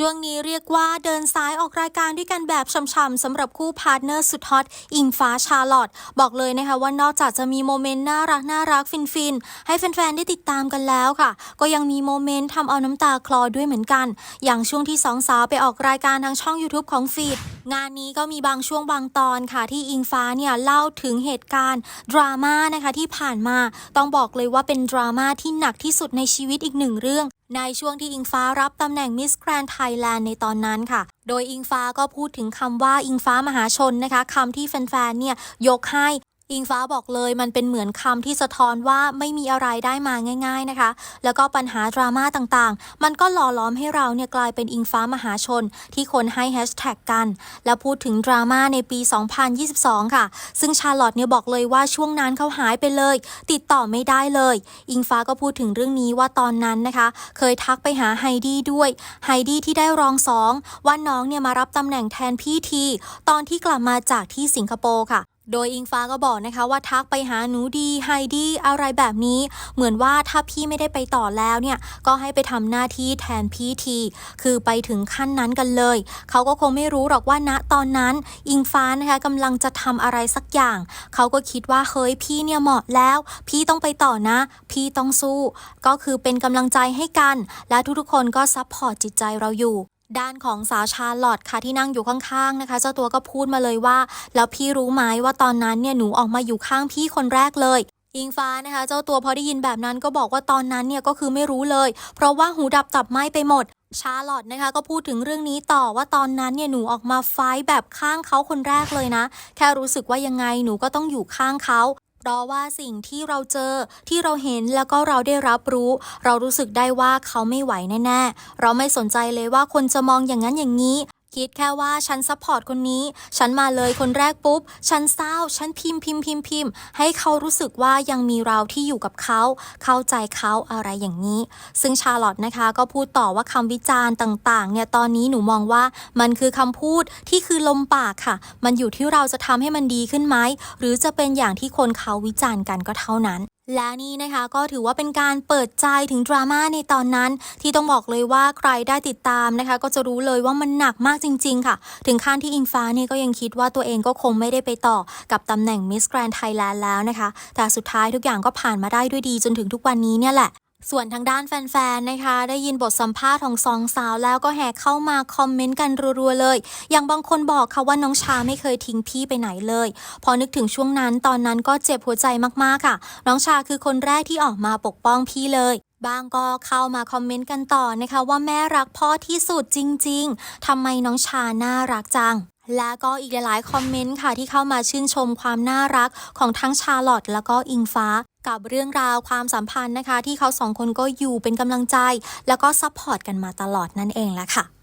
ช่วงนี้เรียกว่าเดินสายออกรายการด้วยกันแบบช่ำๆสำหรับคู่พาร์ทเนอร์สุดฮอตอิงฟ้าชาลอตบอกเลยนะคะว่านอกจากจะมีโมเมนต์น่ารักน่ารักฟินๆให้แฟนๆได้ติดตามกันแล้วค่ะ ก็ยังมีโมเมนต์ทำเอาน้ำตาคลอด้วยเหมือนกัน อย่างช่วงที่สองสาวไปออกรายการทางช่อง YouTube ของฟีดงานนี้ก็มีบางช่วงบางตอนค่ะที่อิงฟ้าเนี่ยเล่าถึงเหตุการณ์ดราม่านะคะที่ผ่านมา ต้องบอกเลยว่าเป็นดราม่าที่หนักที่สุดในชีวิตอีกหนึ่งเรื่อง ในช่วงที่อิงฟ้ารับตำแหน่งมิสแกรนด์ไทยแลนด์ในตอนนั้นค่ะ โดยอิงฟ้าก็พูดถึงคำว่าอิงฟ้ามหาชนนะคะคำที่แฟนๆเนี่ยยกให้ อิงฟ้าบอกเลยมันเป็นเหมือนคำที่สะท้อนว่าไม่มีอะไรได้มาง่าย ๆนะคะ แล้วก็ปัญหาดราม่าต่างๆ มันก็หล่อล้อมให้เราเนี่ยกลายเป็นอิงฟ้ามหาชน ที่คนให้แฮชแท็กกัน แล้วพูดถึงดราม่าในปี 2022 ค่ะ ซึ่งชาร์ลอตเนี่ยบอกเลยว่าช่วงนั้นเขาหายไปเลย ติดต่อไม่ได้เลย อิงฟ้าก็พูดถึงเรื่องนี้ว่าตอนนั้นนะคะ เคยทักไปหาไฮดี้ด้วยไฮดี้ที่ได้รองสองว่าน้องเนี่ยมารับตำแหน่งแทนพี่ทีตอนที่กลับมาจากที่สิงคโปร์ค่ะ โดยอิงฟ้าก็บอกนะคะว่าทักไปหาหนูดีไฮดี้อะไรแบบนี้ เหมือนว่าถ้าพี่ไม่ได้ไปต่อแล้วเนี่ย ก็ให้ไปทำหน้าที่แทนพี่ที คือไปถึงขั้นนั้นกันเลย เขาก็คงไม่รู้หรอกว่าณตอนนั้น อิงฟ้านะคะกำลังจะทำอะไรสักอย่าง เขาก็คิดว่าเฮ้ยพี่เนี่ยเหมาะแล้ว พี่ต้องไปต่อนะ พี่ต้องสู้ ก็คือเป็นกำลังใจให้กัน และทุกๆคนก็ซัพพอร์ตจิตใจเราอยู่ ด้านของสาวชาลอตค่ะที่นั่งอยู่ข้างๆนะคะ เจ้าตัวก็พูดมาเลยว่า แล้วพี่รู้ไหมว่าตอนนั้นเนี่ยหนูออกมาอยู่ข้างพี่คนแรกเลยอิงฟ้านะคะ เจ้าตัวพอได้ยินแบบนั้นก็บอกว่าตอนนั้นเนี่ยก็คือไม่รู้เลย เพราะว่าหูดับตับไหม้ไปหมด ชาลอตนะคะ ก็พูดถึงเรื่องนี้ต่อว่าตอนนั้นเนี่ยหนูออกมาไฟแบบข้างเขาคนแรกเลยนะ แค่รู้สึกว่ายังไงหนูก็ต้องอยู่ข้างเขา เพราะว่าสิ่งที่เราเจอที่เราเห็นแล้วก็เราได้รับรู้ เรารู้สึกได้ว่าเขาไม่ไหวแน่ๆ เราไม่สนใจเลยว่าคนจะมองอย่างนั้นอย่างนี้ คิดแค่ว่าฉันซัพพอร์ตคนนี้ ฉันมาเลยคนแรกปุ๊บ ฉันเศร้า ฉันพิมพ์พิมพ์พิมพ์พิมพ์ให้เขารู้สึกว่ายังมีเราที่อยู่กับเขา เข้าใจเขาอะไรอย่างนี้ ซึ่งชาร์ลอตนะคะก็พูดต่อว่าคำวิจารณ์ต่างๆ เนี่ยตอนนี้หนูมองว่ามันคือคำพูดที่คือลมปากค่ะ มันอยู่ที่เราจะทำให้มันดีขึ้นไหมหรือจะเป็นอย่างที่คนเขาวิจารณ์กันก็เท่านั้น และนี่นะคะก็ถือว่าเป็นการเปิดใจถึงดราม่าในตอนนั้น ที่ต้องบอกเลยว่าใครได้ติดตามนะคะ ก็จะรู้เลยว่ามันหนักมากจริง ๆ ค่ะ ถึงขั้นที่อิงฟ้าเนี่ยก็ยังคิดว่าตัวเองก็คงไม่ได้ไปต่อกับตำแหน่งมิสแกรนไทยแลนด์แล้วนะคะ แต่สุดท้ายทุกอย่างก็ผ่านมาได้ด้วยดีจนถึงทุกวันนี้เนี่ยแหละ ส่วนทางด้านแฟนๆ นะคะ ได้ยินบทสัมภาษณ์ของสองสาวแล้วก็แห่เข้ามาคอมเมนต์กันรัวๆเลย อย่างบางคนบอกค่ะว่าน้องชาไม่เคยทิ้งพี่ไปไหนเลย พอนึกถึงช่วงนั้นตอนนั้นก็เจ็บหัวใจมากๆค่ะ น้องชาคือคนแรกที่ออกมาปกป้องพี่เลยบางก็เข้ามาคอมเมนต์กันต่อนะคะ ว่าแม่รักพ่อที่สุดจริง ๆทำไมน้องชาน่ารักจัง และก็อีกหลายๆ คอมเมนต์ค่ะที่เข้ามาชื่นชมความน่ารักของทั้งชาลอตแล้วก็อิงฟ้ากับเรื่องราวความสัมพันธ์นะคะ ที่เขาสองคนก็อยู่เป็นกำลังใจ แล้วก็ซัพพอร์ตกันมาตลอดนั่นเองแหละค่ะ